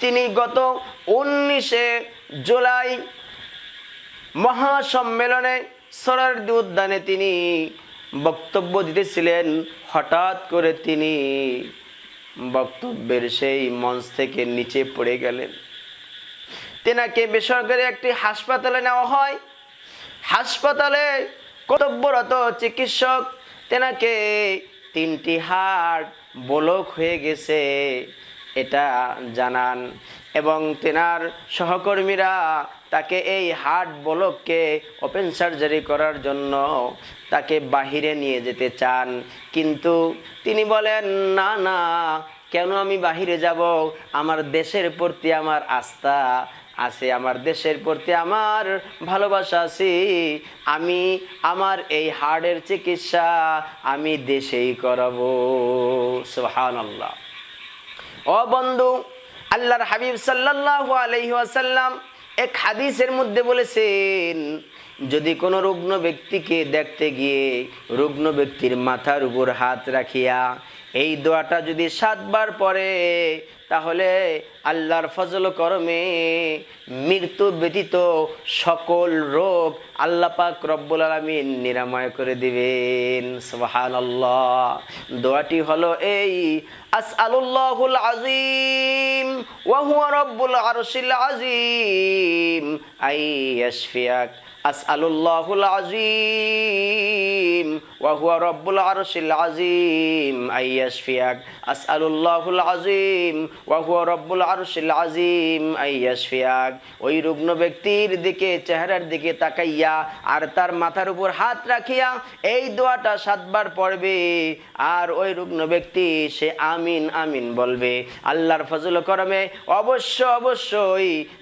তিনি গত উনিশে জুলাই মহাসম্মেলনে সরারদি উদ্যানে তিনি বক্তব্য দিতেছিলেন। হঠাৎ করে তিনি বক্তব্যের সেই মঞ্চ থেকে নিচে পড়ে গেলেন। তেনাকে বেসরকারি একটি হাসপাতালে নেওয়া হয়। হাসপাতালে কর্তব্যরত চিকিৎসক, তেনাকে তিনটি হাড় বলক হয়ে গেছে। এটা জানান। এবং তেনার সহকর্মীরা তাকে এই হার্ট বলককে ওপেন সার্জারি করার জন্য তাকে বাহিরে নিয়ে যেতে চান। কিন্তু তিনি বলেন, না না, কেন আমি বাহিরে যাব? আমার দেশের প্রতি আমার আস্থা আছে, আমার দেশের প্রতি আমার ভালোবাসা আছে। আমি, আমার এই হার্টের চিকিৎসা আমি দেশেই করাবো। সুহান আল্লাহ ও বন্ধু, আল্লাহর হাবিব সাল্লাহ আলহিহাসাল্লাম এক হাদিসের মধ্যে বলেছেন, যদি কোনো রুগ্ন ব্যক্তিকে দেখতে গিয়ে রুগ্ন ব্যক্তির মাথার উপর হাত রাখিয়া এই দোয়াটা যদি সাতবার পরে তাহলে আল্লাহর ফজল করমে মৃত্যু ব্যতীত সকল রোগ আল্লাহ পাক রব্বুল আলমিন নিরাময় করে দিবেন। সুবহানাল্লাহ। দোয়াটি হলো এই, আসআলুল্লাহুল আজিম ওয়া রব্বুল আরশিল আজিম আই ইয়াশফিয়াক আসআলুল্লাহুল আজিম ওয়া হুয়া রব্বুল আরশিল আজিম আই ইয়াশফিয়াক। আসআলুল্লাহুল আজিম ওয়া হুয়া রব্বুল আরশিল আজিম আই ইয়াশফিয়াক। ওই রুগ্ন ব্যক্তির দিকে, চেহারার দিকে তাকাইয়া আর তার মাথার উপর হাত রাখিয়া এই দোয়াটা সাতবার পড়বে। আর ওই রুগ্ন ব্যক্তি সে আমিন আমিন বলবে। আল্লাহর ফজল করমে অবশ্য, অবশ্যই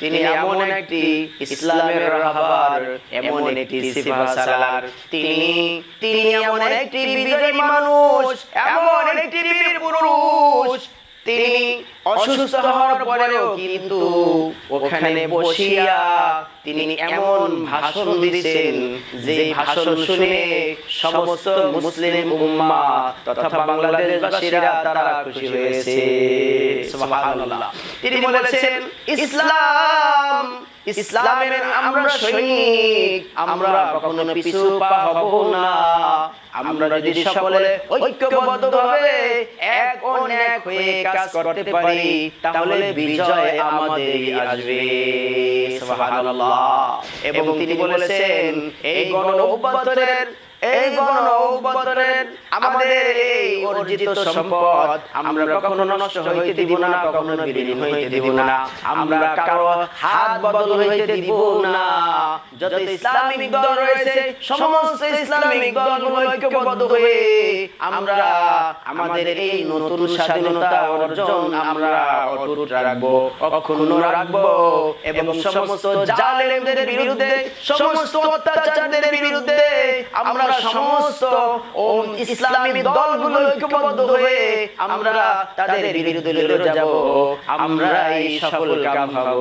তিনি এমন একটি ইসলামের রাহবার এমন একটি সিফাসালার তিনি তিনি এমন একটি বিজয়ী মানুষ এমন একটি বীর পুরুষ তিনি অসুস্থ হওয়ার পরেও কিন্তু ওখানে বসিয়া তিনি এমন ভাষণ দিচ্ছেন যে ভাষণ শুনে সমস্ত মুসলিম উম্মা তথা বাংলাদেশবাসীরা তারা খুশি হয়েছে। তিনি বলেছেন, ইসলাম ইসলামের আমরা সৈনিক, আমরা কখনো পিছু পা হব না। আমরা যদি সকলে ঐক্যবদ্ধভাবে এক এক হয়ে কাজ করতে পারি, তাহলে বিজয় আমাদের আসবে। সুবহানাল্লাহ। এবং তিনি বলেছেন, এই গণ এই গণ অভ্যন্তরের আমাদের এই অর্জিত সম্পদ আমরা কখনো নষ্ট হইতে দিব না কখনো বিলীন হইতে দিব না। আমরা কারও হাত বদল হইতে দিব না। যত ইসলামিক দল রয়েছে সমস্ত ইসলামিক দলগুলো ঐক্যবদ্ধ হয়ে আমরা আমাদের এই নতুন স্বাধীনতা অর্জন আমরা অটুট রাখব অক্ষুণ্ণ রাখব এবং সমস্ত জালেমদের বিরুদ্ধে সমস্ত অত্যাচারদের বিরুদ্ধে আমরা সমস্ত ইসলামী দলগুলো ঐক্যবদ্ধ হয়ে আমরা তাদের বিরুদ্ধে লড়ে যাব। আমরা এই সফল কাম হব।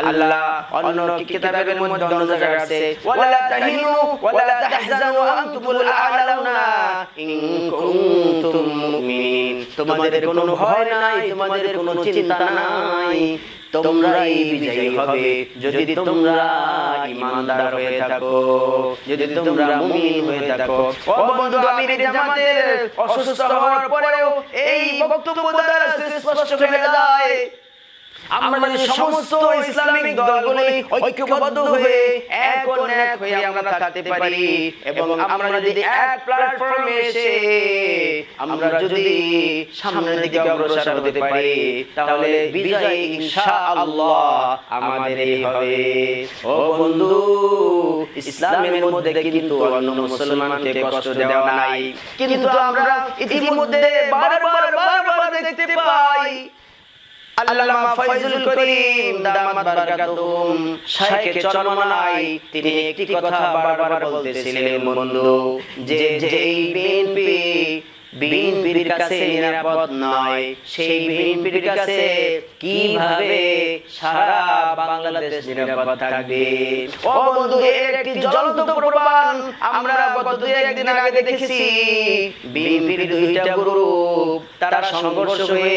আল্লাহ অন্য কিতাবের মধ্যে অন্য জায়গায় আছে, ওয়ালা তাহিনু, ওয়ালা তাহজানু, আনতুমুল আ'লাউনা ইন কুনতুম মুমিনিন। তোমাদের কোনো ভয় নাই, তোমাদের কোনো চিন্তা নাই। তোমরাই বিজয়ী হবে। যদি তোমরা ইমানদার হয়ে থাকো যদি তোমরা মুমিন হয়ে থাকো। ও বন্ধু আমি জামাতের অসুস্থ হওয়ার পরেও এই বক্তব্য দ্বারা স্পষ্ট হয়ে যায়। আমরা মানে সমস্ত ইসলামিক দলগুলি ঐক্যবদ্ধ হয়ে এক এক হয়ে আমরা থাকতে পারি এবং আমরা যদি এক প্ল্যাটফর্মে এসে আমরা যদি সামনের দিকে অগ্রসর হতে পারি তাহলে বিজয় ইনশাআল্লাহ আমাদেরই হবে। ও বন্ধু ইসলামের মধ্যে কিন্তু অন্য মুসলমানকে কষ্ট দেওয়া নাই। কিন্তু আমরা ইতিমধ্যে বারবার বারবার দেখতে পাই। আল্লামা ফয়জুল করিম দামাত বারাকাতুহুম। শাইখে চরমনাই তিনি একটি কথা বারবার বলতেছিলেন, বন্ধু, যে যেই বিএনপি, বিএনপির কাছে নিরাপদ নয়, সেই বিএনপির কাছে কীভাবে সারা বাংলাদেশ নিরাপদ থাকবে? ও বন্ধু একটি জ্বলন্ত প্রমাণ আমরা গত দুই একদিন আগে দেখেছি। বিএনপির দুইটা গ্রুপ, তারা সংঘর্ষ হয়ে